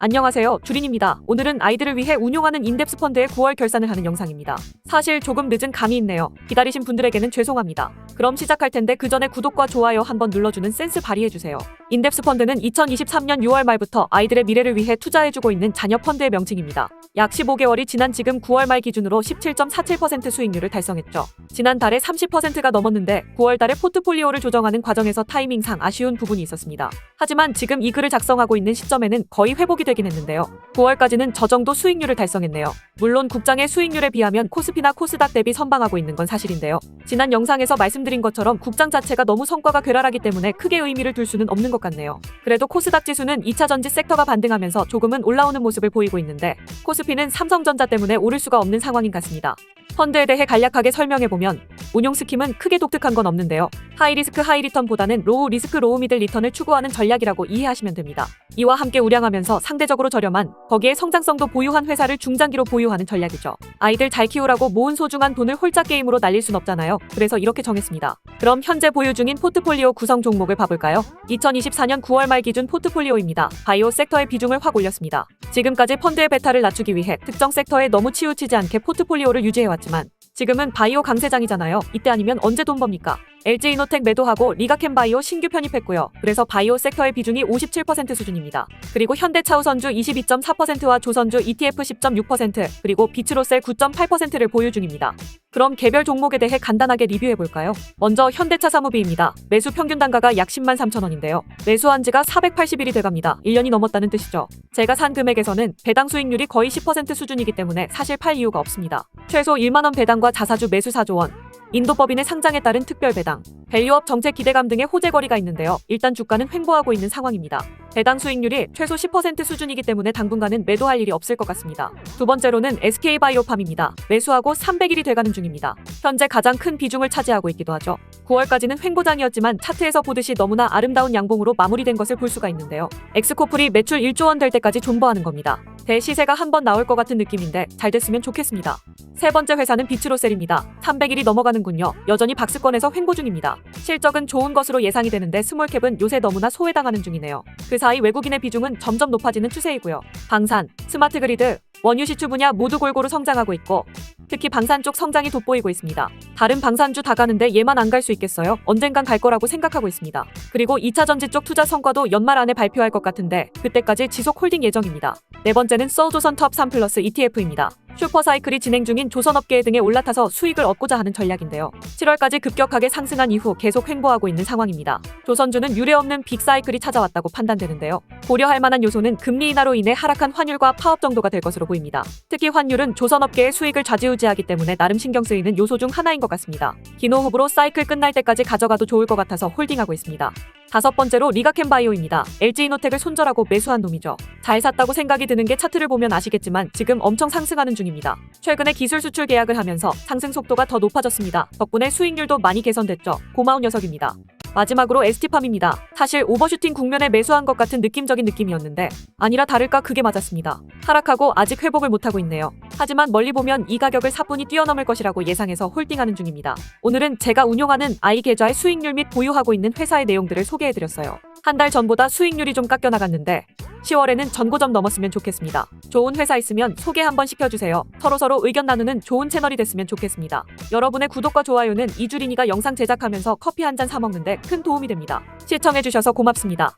안녕하세요. 주린입니다. 오늘은 아이들을 위해 운용하는 인덱스 펀드의 9월 결산을 하는 영상입니다. 사실 조금 늦은 감이 있네요. 기다리신 분들에게는 죄송합니다. 그럼 시작할 텐데 그 전에 구독과 좋아요 한번 눌러주는 센스 발휘해주세요. 인덱스 펀드는 2023년 6월 말부터 아이들의 미래를 위해 투자해주고 있는 자녀 펀드의 명칭입니다. 약 15개월이 지난 지금 9월 말 기준으로 17.47% 수익률을 달성했죠. 지난달에 30%가 넘었는데 9월 달에 포트폴리오를 조정하는 과정에서 타이밍상 아쉬운 부분이 있었습니다. 하지만 지금 이 글을 작성하고 있는 시점에는 거의 회복이 되긴 했는데요. 9월까지는 저 정도 수익률을 달성했네요. 물론 국장의 수익률에 비하면 코스피나 코스닥 대비 선방하고 있는 건 사실인데요. 지난 영상에서 말씀드린 것처럼 국장 자체가 너무 성과가 괴랄하기 때문에 크게 의미를 둘 수는 없는 것 같네요. 그래도 코스닥 지수는 2차 전지 섹터가 반등하면서 조금은 올라오는 모습을 보이고 있는데 코스피는 삼성전자 때문에 오를 수가 없는 상황인 같습니다. 펀드에 대해 간략하게 설명해보면 운용 스킴은 크게 독특한 건 없는데요. 하이 리스크 하이 리턴보다는 로우 리스크 로우 미들 리턴을 추구하는 전략이라고 이해하시면 됩니다. 이와 함께 우량하면서 상대적으로 저렴한 거기에 성장성도 보유한 회사를 중장기로 보유하는 전략이죠. 아이들 잘 키우라고 모은 소중한 돈을 홀짝 게임으로 날릴 순 없잖아요. 그래서 이렇게 정했습니다. 그럼 현재 보유 중인 포트폴리오 구성 종목을 봐볼까요? 2024년 9월 말 기준 포트폴리오입니다. 바이오 섹터의 비중을 확 올렸습니다. 지금까지 펀드의 베타를 낮추기 위해 특정 섹터에 너무 치우치지 않게 포트폴리오를 유지해왔지만 지금은 바이오 강세장이잖아요. 이때 아니면 언제 돈 법니까? LG 이노텍 매도하고 리가캠 바이오 신규 편입했고요. 그래서 바이오 섹터의 비중이 57% 수준입니다. 그리고 현대차우선주 22.4%와 조선주 ETF 10.6% 그리고 비츠로셀 9.8%를 보유 중입니다. 그럼 개별 종목에 대해 간단하게 리뷰해 볼까요? 먼저 현대차 사무비입니다. 매수 평균 단가가 약 10만 3천 원인데요. 매수한 지가 480일이 돼갑니다. 1년이 넘었다는 뜻이죠. 제가 산 금액에서는 배당 수익률이 거의 10% 수준이기 때문에 사실 팔 이유가 없습니다. 최소 1만 원 배당과 자사주 매수 4조 원, 인도법인의 상장에 따른 특별 배당, 밸류업 정책 기대감 등의 호재거리가 있는데요. 일단 주가는 횡보하고 있는 상황입니다. 배당 수익률이 최소 10% 수준이기 때문에 당분간은 매도할 일이 없을 것 같습니다. 두 번째로는 SK바이오팜입니다. 매수하고 300일이 돼가는 중입니다. 현재 가장 큰 비중을 차지하고 있기도 하죠. 9월까지는 횡보장이었지만 차트에서 보듯이 너무나 아름다운 양봉으로 마무리된 것을 볼 수가 있는데요. 엑스코플이 매출 1조 원 될 때까지 존버하는 겁니다. 대시세가 한 번 나올 것 같은 느낌인데 잘 됐으면 좋겠습니다. 세 번째 회사는 비츠로셀입니다. 300일이 넘어가는군요. 여전히 박스권에서 횡보 중입니다. 실적은 좋은 것으로 예상이 되는데 스몰캡은 요새 너무나 소외당하는 중이네요. 그 사이 외국인의 비중은 점점 높아지는 추세이고요. 방산, 스마트 그리드, 원유 시추 분야 모두 골고루 성장하고 있고 특히 방산 쪽 성장이 돋보이고 있습니다. 다른 방산주 다 가는데 얘만 안 갈 수 있겠어요? 언젠간 갈 거라고 생각하고 있습니다. 그리고 2차 전지 쪽 투자 성과도 연말 안에 발표할 것 같은데 그때까지 지속 홀딩 예정입니다. 네 번째는 썰조선 톱3 플러스 ETF입니다. 슈퍼사이클이 진행 중인 조선업계 등에 올라타서 수익을 얻고자 하는 전략인데요. 7월까지 급격하게 상승한 이후 계속 횡보하고 있는 상황입니다. 조선주는 유례없는 빅사이클이 찾아왔다고 판단되는데요. 고려할 만한 요소는 금리 인하로 인해 하락한 환율과 파업 정도가 될 것으로 보입니다. 특히 환율은 조선업계의 수익을 좌지우지하기 때문에 나름 신경 쓰이는 요소 중 하나인 것 같습니다. 기노후브로 사이클 끝날 때까지 가져가도 좋을 것 같아서 홀딩하고 있습니다. 다섯 번째로 리가캠 바이오입니다. LG 이노텍을 손절하고 매수한 놈이죠. 잘 샀다고 생각이 드는 게 차트를 보면 아시겠지만 지금 엄청 상승하는 중입니다. 최근에 기술 수출 계약을 하면서 상승 속도가 더 높아졌습니다. 덕분에 수익률도 많이 개선됐죠. 고마운 녀석입니다. 마지막으로 ST팜입니다. 사실 오버슈팅 국면에 매수한 것 같은 느낌적인 느낌이었는데 아니라 다를까 그게 맞았습니다. 하락하고 아직 회복을 못하고 있네요. 하지만 멀리 보면 이 가격을 사뿐히 뛰어넘을 것이라고 예상해서 홀딩하는 중입니다. 오늘은 제가 운용하는 아이 계좌의 수익률 및 보유하고 있는 회사의 내용들을 소개해드렸어요. 한 달 전보다 수익률이 좀 깎여 나갔는데 10월에는 전고점 넘었으면 좋겠습니다. 좋은 회사 있으면 소개 한번 시켜주세요. 서로서로 의견 나누는 좋은 채널이 됐으면 좋겠습니다. 여러분의 구독과 좋아요는 이주린이가 영상 제작하면서 커피 한 잔 사먹는데 큰 도움이 됩니다. 시청해주셔서 고맙습니다.